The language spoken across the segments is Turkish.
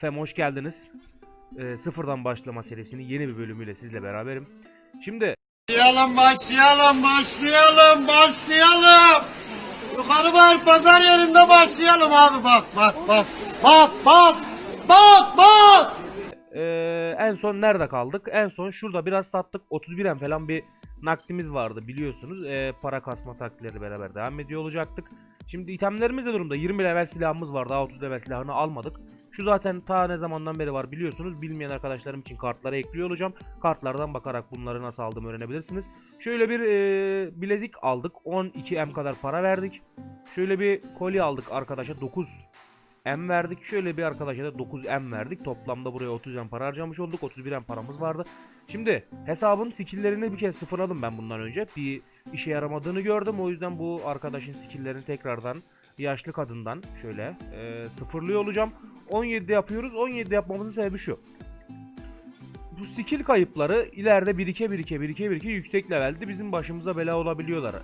Fem hoş geldiniz. Ee, sıfırdan başlama serisinin yeni bir bölümüyle sizle beraberim. Şimdi Başlayalım, başlayalım, başlayalım, başlayalım. Yukarı var pazar yerinde başlayalım abi bak bak bak. Bak bak. Bak bak. ee, en son nerede kaldık? En son şurada biraz sattık. 31'en falan bir nakdimiz vardı biliyorsunuz. Ee, para kasma taktikleri beraber devam ediyor olacaktık. Şimdi itemlerimiz de durumda. 20 level silahımız var. Daha 30 level silahını almadık. Şu zaten ta ne zamandan beri var biliyorsunuz. Bilmeyen arkadaşlarım için kartlara ekliyor olacağım. Kartlardan bakarak bunları nasıl aldığımı öğrenebilirsiniz. Şöyle bir e, bilezik aldık. 12M kadar para verdik. Şöyle bir kolye aldık arkadaşa 9 M verdik. Şöyle bir arkadaşa da 9 M verdik. Toplamda buraya 30 M para harcamış olduk. 31 M paramız vardı. Şimdi hesabın skill'lerini bir kez sıfırladım ben bundan önce. Bir işe yaramadığını gördüm. O yüzden bu arkadaşın skill'lerini tekrardan yaşlı kadından şöyle e, sıfırlıyor olacağım. 17'de yapıyoruz. 17'de yapmamızın sebebi şu. Bu skill kayıpları ileride birike birike birike birike yüksek levelde bizim başımıza bela olabiliyorlar.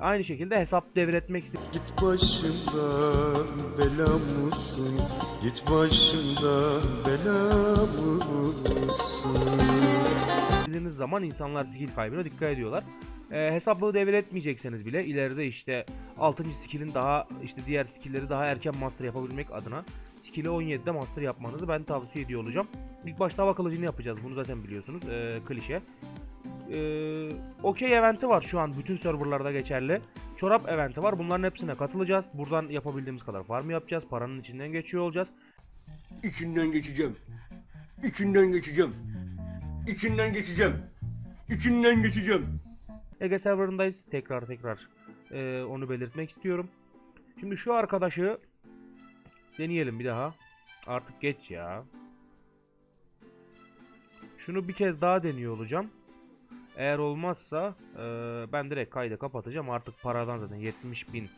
Aynı şekilde hesap devretmek Git başımdan bela mısın? Git başımdan bela mısın? zaman insanlar skill kaybına dikkat ediyorlar. Ee, hesabı devretmeyecekseniz bile ileride işte 6. skill'in daha işte diğer skill'leri daha erken master yapabilmek adına skill'i 17'de master yapmanızı ben tavsiye ediyor olacağım. İlk başta hava kılıcını yapacağız. Bunu zaten biliyorsunuz. Ee, klişe. Ee, Okey eventi var şu an bütün serverlarda geçerli. Çorap eventi var. Bunların hepsine katılacağız. Buradan yapabildiğimiz kadar farm yapacağız. Paranın içinden geçiyor olacağız. İçinden geçeceğim. İçinden geçeceğim. İçinden geçeceğim. İçinden geçeceğim. Ege serverındayız. Tekrar tekrar eee, onu belirtmek istiyorum. Şimdi şu arkadaşı deneyelim bir daha. Artık geç ya. Şunu bir kez daha deniyor olacağım. Eğer olmazsa eee, ben direkt kaydı kapatacağım. Artık paradan zaten 70 bin eee,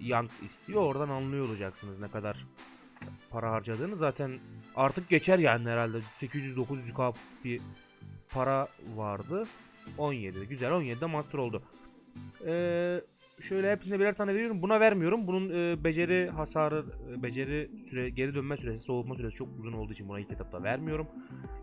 yank istiyor. Oradan anlıyor olacaksınız ne kadar para harcadığını. Zaten artık geçer yani herhalde. 800-900k bir para vardı. 17'de güzel 17'de master oldu. Ee, şöyle hepsine birer tane veriyorum. Buna vermiyorum. Bunun e, beceri hasarı, e, beceri süre, geri dönme süresi, soğutma süresi çok uzun olduğu için buna ilk etapta vermiyorum.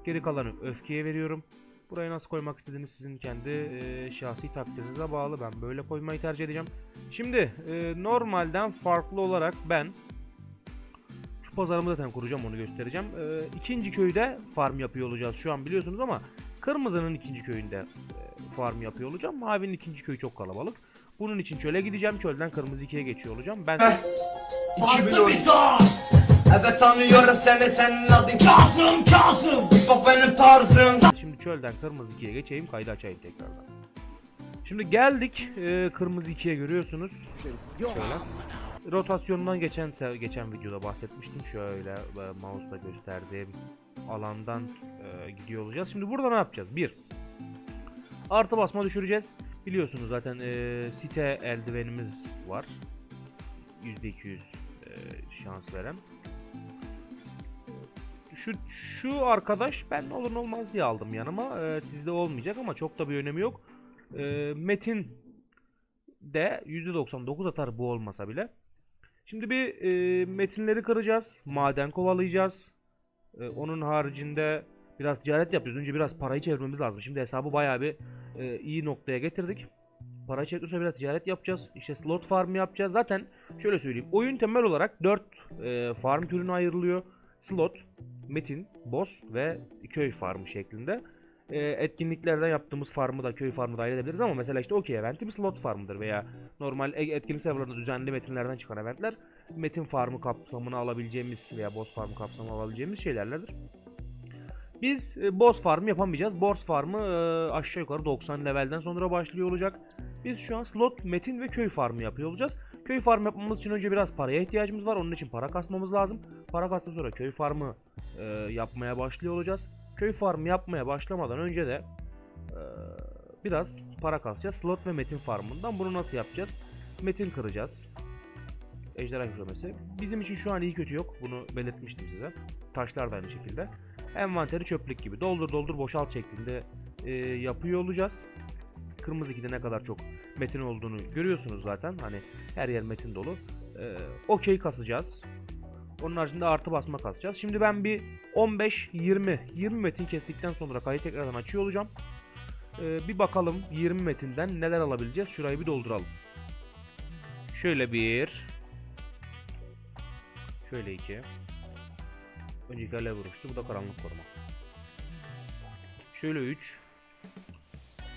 Geri kalanı öfkeye veriyorum. Burayı nasıl koymak istediğiniz sizin kendi e, şahsi takdirinize bağlı. Ben böyle koymayı tercih edeceğim. Şimdi e, normalden farklı olarak ben şu pazarımı zaten kuracağım onu göstereceğim. E, ikinci köyde farm yapıyor olacağız şu an biliyorsunuz ama Kırmızının ikinci köyünde e, farm yapıyor olacağım. Mavinin ikinci köyü çok kalabalık. Bunun için çöle gideceğim. Çölden kırmızı ikiye geçiyor olacağım. Ben bir tarz Evet tanıyorum seni senin adın Kazım Kazım Bak benim tarzım şimdi çölden kırmızı ikiye geçeyim. Kaydı açayım tekrardan. Şimdi geldik e, kırmızı ikiye görüyorsunuz. Şöyle. Rotasyondan geçen geçen videoda bahsetmiştim. Şöyle e, mouse'la gösterdiğim alandan e, gidiyor olacağız. Şimdi burada ne yapacağız? Bir. Artı basma düşüreceğiz. Biliyorsunuz zaten e, site eldivenimiz var. %200 e, şans veren. Şu şu arkadaş ben olur olmaz diye aldım yanıma. E, sizde olmayacak ama çok da bir önemi yok. E, Metin de %99 atar bu olmasa bile. Şimdi bir e, metinleri kıracağız. Maden kovalayacağız. E, onun haricinde biraz ticaret yapıyoruz. Önce biraz parayı çevirmemiz lazım. Şimdi hesabı bayağı bir e, iyi noktaya getirdik. Parayı çevirdik sonra biraz ticaret yapacağız. İşte slot farm yapacağız. Zaten şöyle söyleyeyim. Oyun temel olarak 4 e, farm türüne ayrılıyor. Slot, metin, boss ve köy farmı şeklinde. E, etkinliklerden yaptığımız farmı da köy farmı dahil edebiliriz ama mesela işte okey eventi bir slot farmıdır veya normal e- etkinlik serverlarında düzenli metinlerden çıkan eventler metin farmı kapsamını alabileceğimiz veya boss farmı kapsamını alabileceğimiz şeylerlerdir. Biz e, boss farm yapamayacağız. Boss farmı e, aşağı yukarı 90 levelden sonra başlıyor olacak. Biz şu an slot, metin ve köy farmı yapıyor olacağız. Köy farmı yapmamız için önce biraz paraya ihtiyacımız var. Onun için para kasmamız lazım. Para kastıktan sonra köy farmı e, yapmaya başlıyor olacağız. Köy farmı yapmaya başlamadan önce de e, biraz para kasacağız. Slot ve metin farmından bunu nasıl yapacağız? Metin kıracağız. Ejderha kükremesi. Bizim için şu an iyi kötü yok. Bunu belirtmiştim size. Taşlar da aynı şekilde. Envanteri çöplük gibi. Doldur doldur boşalt şeklinde e, yapıyor olacağız. Kırmızı 2'de ne kadar çok metin olduğunu görüyorsunuz zaten. Hani her yer metin dolu. E, Okey kasacağız. Onun haricinde artı basma kasacağız. Şimdi ben bir 15 20 20 metin kestikten sonra kaydı tekrardan açıyor olacağım. Ee, bir bakalım 20 metinden neler alabileceğiz. Şurayı bir dolduralım. Şöyle bir Şöyle iki Önceki alev vurmuştu. Bu da karanlık koruma. Şöyle 3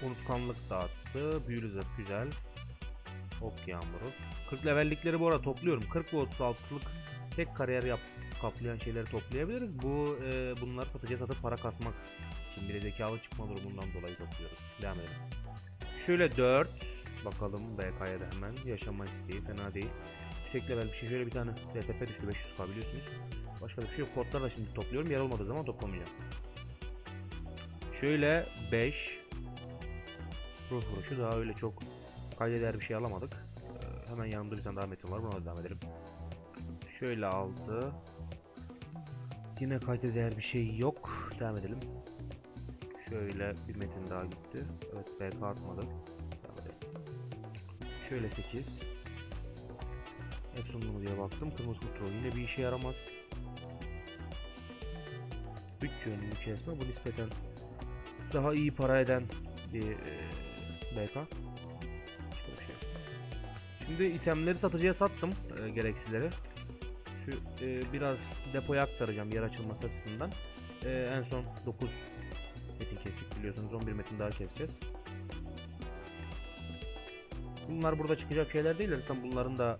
Unutkanlık dağıttı. Büyülü zırh güzel. Ok yağmuru. 40 levellikleri bu arada topluyorum. 40 ve 36'lık tek kariyer yap kaplayan şeyleri toplayabiliriz. Bu e, bunları satıcıya satıp para kasmak için bir zekalı çıkma durumundan dolayı topluyoruz. Devam edelim. Şöyle 4 bakalım BK'ya da hemen yaşama isteği fena değil. Level bir şey şöyle bir tane DTP düştü 500k biliyorsunuz. Başka bir şey yok. Kodlar da şimdi topluyorum. Yer olmadığı zaman toplamayacağım. Şöyle 5 Ruh vuruşu daha öyle çok kaydeder bir şey alamadık. Ee, hemen yanımda bir tane daha metin var. Buna da devam edelim. Şöyle 6 Yine kaydeder bir şey yok. Devam edelim. Şöyle bir metin daha gitti. Evet BK artmadı. Devam edelim. Şöyle 8 Epson mu diye baktım. Kırmızı kutu yine bir işe yaramaz. 3 yönlü kesme bu nispeten daha iyi para eden bir e, BK. Şey. Şimdi itemleri satıcıya sattım e, gereksizleri. Şu e, biraz depoya aktaracağım yer açılması açısından. E, en son 9 metin kestik biliyorsunuz 11 metin daha keseceğiz. Bunlar burada çıkacak şeyler değil zaten bunların da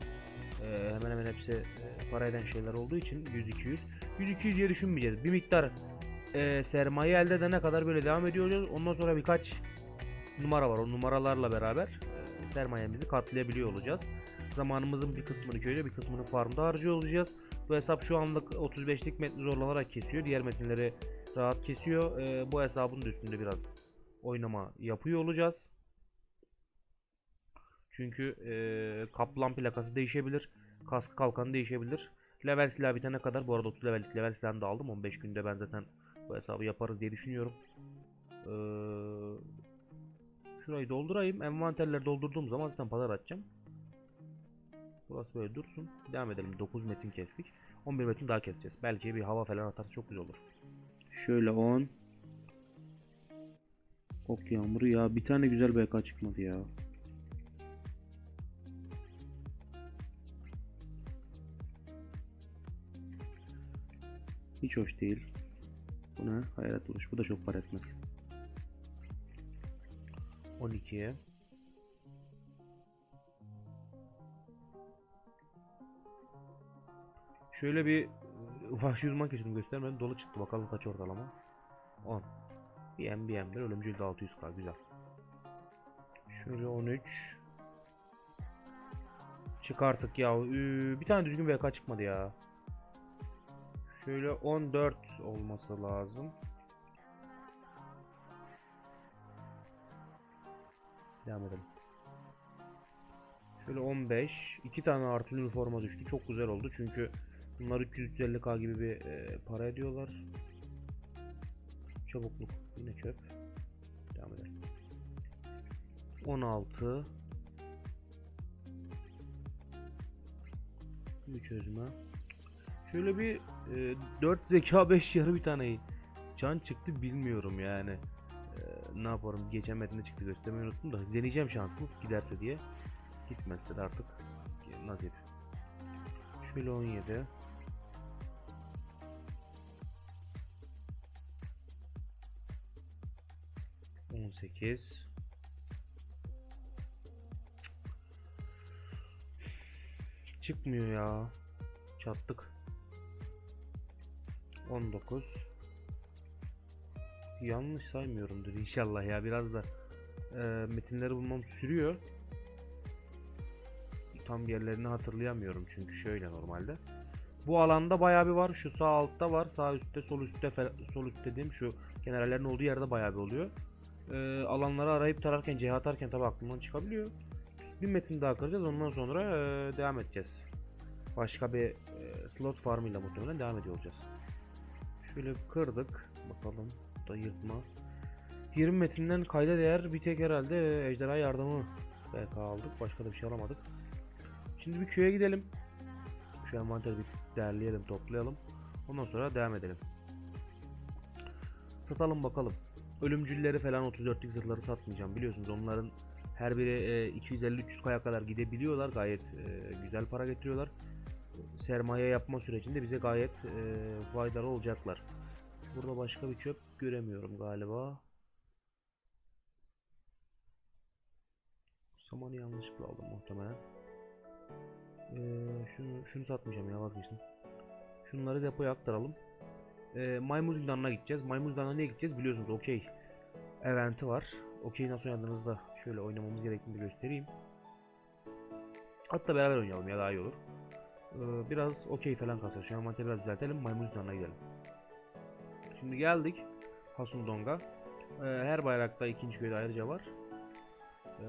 e, hemen hemen hepsi e, para eden şeyler olduğu için 100-200 100-200 diye düşünmeyeceğiz. Bir miktar e, sermaye elde edene kadar böyle devam ediyoruz. Ondan sonra birkaç numara var. O numaralarla beraber e, sermayemizi katlayabiliyor olacağız. Zamanımızın bir kısmını köyde bir kısmını farmda harcıyor olacağız. Bu hesap şu anlık 35'lik metni zorlanarak kesiyor. Diğer metinleri rahat kesiyor. E, bu hesabın üstünde biraz oynama yapıyor olacağız. Çünkü e, kaplan plakası değişebilir. Kask kalkanı değişebilir. Level silah bitene kadar bu arada 30 levellik level silahını da aldım. 15 günde ben zaten bu hesabı yaparız diye düşünüyorum. Ee, şurayı doldurayım. Envanterleri doldurduğum zaman zaten pazar açacağım. Burası böyle dursun. Devam edelim. 9 metin kestik. 11 metin daha keseceğiz. Belki bir hava falan atarsa çok güzel olur. Şöyle 10. Ok yağmuru ya. Bir tane güzel BK çıkmadı ya. Hiç hoş değil. Bu ne? Hayret buluş. Bu da çok para etmez. 12'ye. Şöyle bir e, vahşi uzman geçtim göstermedim. Dolu çıktı. Bakalım kaç ortalama. 10. BM BM'dir. Ölümcül de 600k. Güzel. Şöyle 13. Çık artık ya. Ü, Bir tane düzgün VK çıkmadı ya. Şöyle 14 olması lazım. Devam edelim. Şöyle 15. iki tane artı üniforma düştü. Çok güzel oldu çünkü bunlar 350k gibi bir e, para ediyorlar. Çabukluk yine çöp. Devam edelim. 16 Bir çözme. Şöyle bir e, 4 zeka 5 yarı bir tane can çıktı bilmiyorum yani. E, ne yaparım geçen metinde çıktı göstermeyi unuttum da deneyeceğim şansımı giderse diye. Gitmezse de artık nasip. Şöyle 17. On sekiz. Çıkmıyor ya. Çattık. 19 Yanlış saymıyorumdur inşallah ya biraz da e, metinleri bulmam sürüyor. Tam yerlerini hatırlayamıyorum çünkü şöyle normalde. Bu alanda bayağı bir var. Şu sağ altta var. Sağ üstte, sol üstte, sol üstte dediğim şu generallerin olduğu yerde bayağı bir oluyor. E, alanları arayıp tararken, CH atarken tabi aklımdan çıkabiliyor. Bir metin daha kıracağız. Ondan sonra e, devam edeceğiz. Başka bir e, slot farmıyla muhtemelen devam ediyor olacağız. Şöyle kırdık. Bakalım. Da yırtma. 20 metrinden kayda değer bir tek herhalde e, ejderha yardımı BK aldık. Başka da bir şey alamadık. Şimdi bir köye gidelim. Şu envanteri bir derleyelim, toplayalım. Ondan sonra devam edelim. Satalım bakalım. Ölümcülleri falan 34'lük zırhları satmayacağım. Biliyorsunuz onların her biri e, 250-300 kaya kadar gidebiliyorlar. Gayet e, güzel para getiriyorlar. Sermaye yapma sürecinde bize gayet e, faydalı olacaklar. Burada başka bir çöp göremiyorum galiba. Samanı yanlışlıkla aldım muhtemelen. Ee, şunu, şunu satmayacağım ya vazgeçtim. Şunları depoya aktaralım. Ee, Maymun Zindanı'na gideceğiz. Maymun Zindanı'na niye gideceğiz biliyorsunuz okey. Eventi var. Okey nasıl oynadığınızda şöyle oynamamız gerektiğini göstereyim. Hatta beraber oynayalım ya daha iyi olur. Ee, biraz okey falan kasar. Şu an mantığı biraz düzeltelim. Maymun Zindanı'na gidelim. Şimdi geldik Hasundong'a. Ee, her bayrakta ikinci köyde ayrıca var. Ee,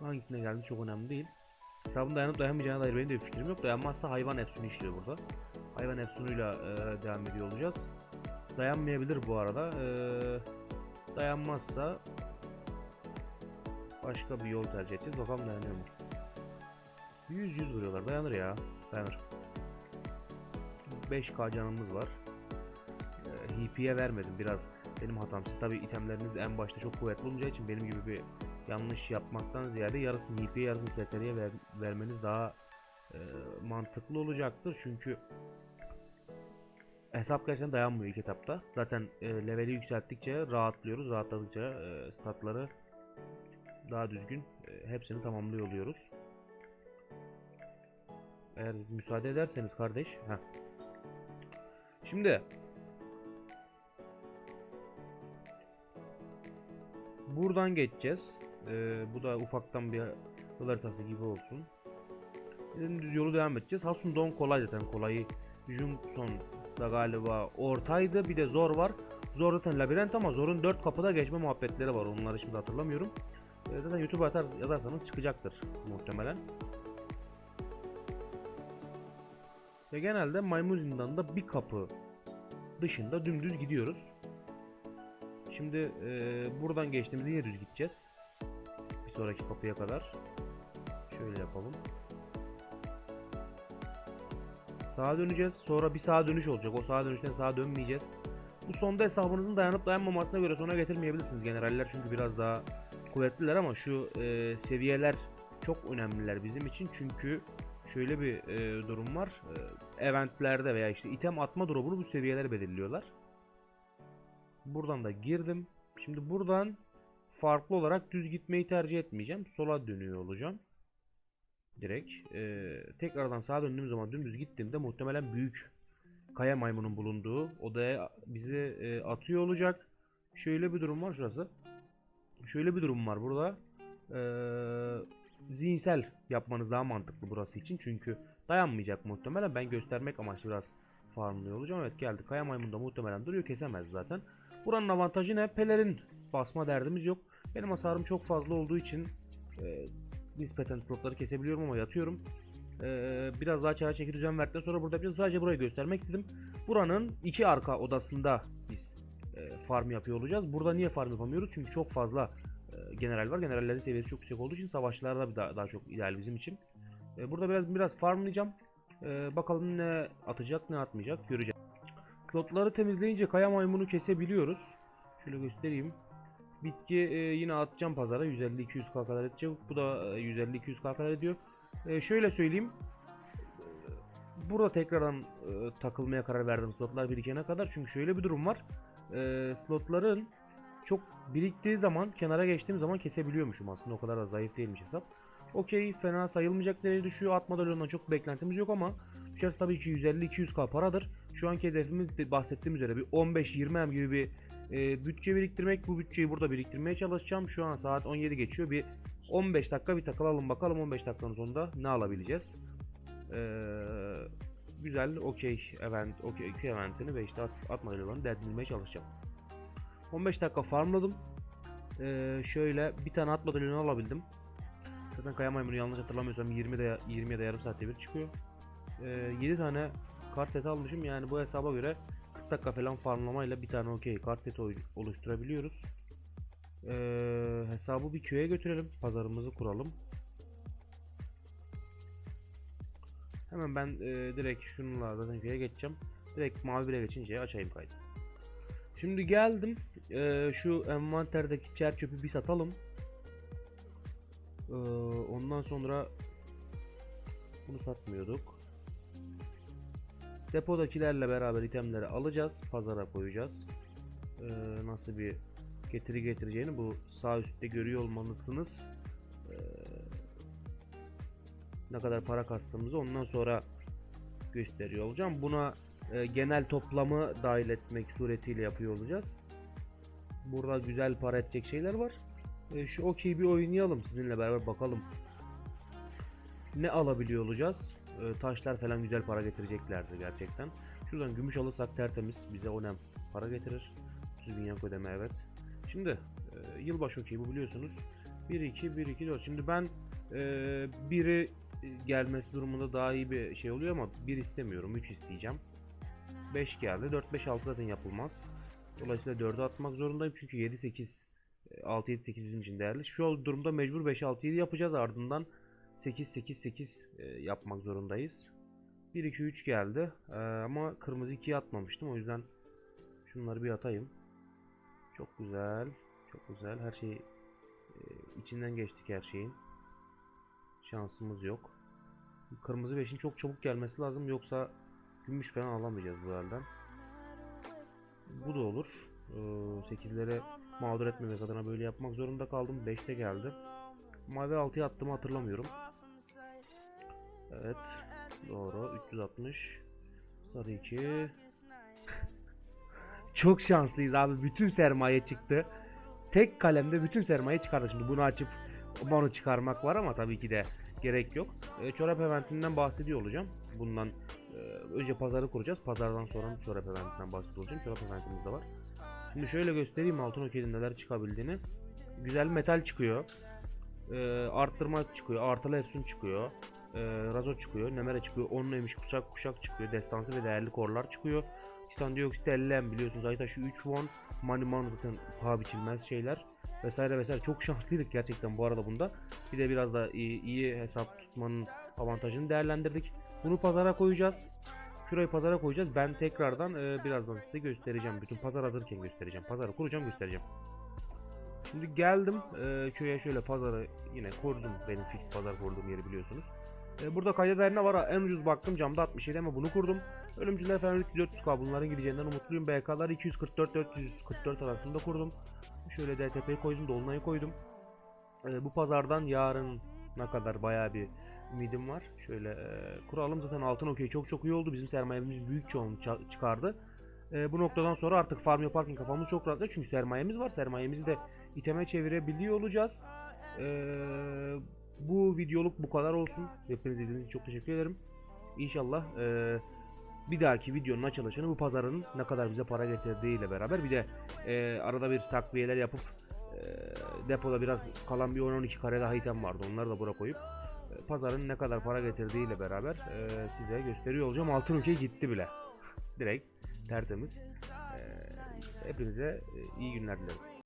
hangisine geldi çok önemli değil. Hesabın dayanıp dayanmayacağına dair benim de bir fikrim yok. Dayanmazsa hayvan efsunu işliyor burada. Hayvan efsunuyla e, devam ediyor olacağız. Dayanmayabilir bu arada. Ee, dayanmazsa başka bir yol tercih edeceğiz. Bakalım dayanıyor mu? 100 100 vuruyorlar. Dayanır ya. Dayanır. 5k canımız var. Ee, HP'ye vermedim biraz benim hatam. Siz tabi itemleriniz en başta çok kuvvetli olacağı için benim gibi bir yanlış yapmaktan ziyade yarısını HP'ye yarısını STR'ye ver, vermeniz daha e, mantıklı olacaktır. Çünkü hesap gerçekten dayanmıyor ilk etapta. Zaten e, leveli yükselttikçe rahatlıyoruz. Rahatladıkça e, statları daha düzgün e, hepsini tamamlıyor oluyoruz. Eğer müsaade ederseniz kardeş. Heh. Şimdi buradan geçeceğiz. Ee, bu da ufaktan bir yol haritası gibi olsun. Düz yolu devam edeceğiz. Hasundon kolay zaten kolayı. Jungson da galiba ortaydı. Bir de zor var. Zor zaten labirent ama zorun 4 kapıda geçme muhabbetleri var. Onları şimdi hatırlamıyorum. Ee, zaten YouTube'a atar, yazarsanız çıkacaktır muhtemelen. Ve genelde maymun zindanında bir kapı dışında dümdüz gidiyoruz. Şimdi eee, buradan geçtiğimizde yine düz gideceğiz. Bir sonraki kapıya kadar. Şöyle yapalım. Sağa döneceğiz. Sonra bir sağa dönüş olacak. O sağa dönüşten sağa dönmeyeceğiz. Bu sonda hesabınızın dayanıp dayanmamasına göre sona getirmeyebilirsiniz. Generaller çünkü biraz daha kuvvetliler ama şu eee, seviyeler çok önemliler bizim için. Çünkü şöyle bir eee, durum var. Eee, eventlerde veya işte item atma drop'unu bu seviyeler belirliyorlar. Buradan da girdim. Şimdi buradan farklı olarak düz gitmeyi tercih etmeyeceğim. Sola dönüyor olacağım. Direkt. Ee, tekrardan sağa döndüğüm zaman dümdüz gittiğimde muhtemelen büyük kaya maymunun bulunduğu odaya bizi e, atıyor olacak. Şöyle bir durum var şurası. Şöyle bir durum var burada. Ee, zihinsel yapmanız daha mantıklı burası için. Çünkü dayanmayacak muhtemelen. Ben göstermek amaçlı biraz farmlıyor olacağım. Evet geldi. Kaya maymun da muhtemelen duruyor. Kesemez zaten. Buranın avantajı ne? Pelerin basma derdimiz yok. Benim hasarım çok fazla olduğu için e, nispeten slotları kesebiliyorum ama yatıyorum. E, biraz daha çare çeki düzen verdikten sonra burada yapacağız. Sadece burayı göstermek istedim. Buranın iki arka odasında biz e, farm yapıyor olacağız. Burada niye farm yapamıyoruz? Çünkü çok fazla e, general var. Generallerin seviyesi çok yüksek olduğu için savaşlarda daha, daha çok ideal bizim için. E, burada biraz biraz farmlayacağım. E, bakalım ne atacak ne atmayacak göreceğiz. Slotları temizleyince kaya maymunu kesebiliyoruz. Şöyle göstereyim. Bitki e, yine atacağım pazara 150-200k kadar edecek. Bu da e, 150-200k kadar ediyor. E, şöyle söyleyeyim. E, Burada tekrardan e, takılmaya karar verdim slotlar birikene kadar. Çünkü şöyle bir durum var. E, slotların çok biriktiği zaman kenara geçtiğim zaman kesebiliyormuşum aslında. O kadar da zayıf değilmiş hesap. Okey fena sayılmayacak derece düşüyor. At madalyonundan çok beklentimiz yok ama düşerse tabii ki 150-200k paradır. Şu anki hedefimiz de bahsettiğim üzere bir 15-20 M gibi bir e, bütçe biriktirmek. Bu bütçeyi burada biriktirmeye çalışacağım. Şu an saat 17 geçiyor. Bir 15 dakika bir takılalım bakalım 15 dakikanın sonunda ne alabileceğiz. Ee, güzel okey event okey iki eventini ve işte at, at madalyalarını değerlendirmeye çalışacağım. 15 dakika farmladım. Ee, şöyle bir tane at madalyonu alabildim. Zaten kaya maymunu yanlış hatırlamıyorsam 20 de 20 ya da yarım saatte bir çıkıyor. Ee, 7 tane kart seti almışım. Yani bu hesaba göre 40 dakika falan farmlamayla bir tane okey kart seti olu- oluşturabiliyoruz. Ee, hesabı bir köye götürelim. Pazarımızı kuralım. Hemen ben e, direkt şununla zaten köye geçeceğim. Direkt mavi bire geçince açayım kaydı. Şimdi geldim. E, şu envanterdeki çer çöpü bir satalım. E, ondan sonra bunu satmıyorduk. Depodakilerle beraber itemleri alacağız. Pazara koyacağız. E, nasıl bir getiri getireceğini bu sağ üstte görüyor olmalısınız. E, ne kadar para kastığımızı ondan sonra gösteriyor olacağım. Buna e, genel toplamı dahil etmek suretiyle yapıyor olacağız. Burada güzel para edecek şeyler var. E, şu okey bir oynayalım sizinle beraber bakalım. Ne alabiliyor olacağız? E, taşlar falan güzel para getireceklerdi gerçekten. Şuradan gümüş alırsak tertemiz bize o nem para getirir. 30 bin yak ödeme evet. Şimdi e, yılbaşı okey bu biliyorsunuz. 1 2 1 2 4. Şimdi ben e, biri gelmesi durumunda daha iyi bir şey oluyor ama 1 istemiyorum. 3 isteyeceğim. 5 geldi. 4 5 6 zaten yapılmaz. Dolayısıyla 4'ü atmak zorundayım çünkü 7 8 6 7 8 bizim için değerli. Şu durumda mecbur 5 6 7 yapacağız. Ardından 8 8 8 e, yapmak zorundayız. 1 2 3 geldi. E, ama kırmızı 2'yi atmamıştım. O yüzden şunları bir atayım. Çok güzel. Çok güzel. Her şey e, içinden geçtik her şeyin. Şansımız yok. Kırmızı 5'in çok çabuk gelmesi lazım yoksa gümüş falan alamayacağız bu elden. Bu da olur. Ee, 8'lere mağdur etmemek adına böyle yapmak zorunda kaldım. 5'te geldi. Mavi 6'ya attığımı hatırlamıyorum. Evet. Doğru. 360. Sarı 2. Çok şanslıyız abi. Bütün sermaye çıktı. Tek kalemde bütün sermaye çıkardı. Şimdi bunu açıp bunu çıkarmak var ama tabii ki de gerek yok. E, çorap eventinden bahsediyor olacağım. Bundan e, önce pazarı kuracağız. Pazardan sonra çorap eventinden bahsediyor olacağım. Çorap eventimiz de var. Şimdi şöyle göstereyim altın okey'in neler çıkabildiğini. Güzel metal çıkıyor. E, arttırma çıkıyor. Artılı efsun çıkıyor. E, razo çıkıyor. Nemere çıkıyor. Onluymuş kuşak kuşak çıkıyor. Destansı ve değerli korlar çıkıyor. Titan dioksit 50 biliyorsunuz. Ayta şu 3 won. Money man zaten paha biçilmez şeyler vesaire vesaire çok şanslıydık gerçekten bu arada bunda. Bir de biraz da iyi, iyi hesap tutmanın avantajını değerlendirdik. Bunu pazara koyacağız. Şurayı pazara koyacağız. Ben tekrardan e, birazdan size göstereceğim. Bütün pazar hazırken göstereceğim. Pazarı kuracağım göstereceğim. Şimdi geldim e, köye şöyle pazarı yine kurdum. Benim fix pazar kurduğum yeri biliyorsunuz. E, burada kayda değer ne var? En ucuz baktım camda 67 ama bunu kurdum. Ölümcüler falan 300-400k bunların gideceğinden umutluyum. BK'lar 244-444 arasında kurdum. Şöyle DTP'yi koydum, Dolunay'ı koydum. Ee, bu pazardan yarına kadar bayağı bir ümidim var. Şöyle e, kuralım zaten altın okey çok çok iyi oldu. Bizim sermayemiz büyük çoğunluğu çıkardı. E, bu noktadan sonra artık farm yaparken kafamız çok rahatladı. Çünkü sermayemiz var. Sermayemizi de iteme çevirebiliyor olacağız. E, bu videoluk bu kadar olsun. Hepiniz izlediğiniz için çok teşekkür ederim. İnşallah e, bir dahaki videonun açılışını bu pazarın ne kadar bize para getirdiğiyle beraber bir de e, arada bir takviyeler yapıp e, depoda biraz kalan bir 10-12 kare daha item vardı. Onları da buraya koyup pazarın ne kadar para getirdiğiyle beraber e, size gösteriyor olacağım. Altın ülke gitti bile. Direkt tertemiz. E, hepinize e, iyi günler dilerim.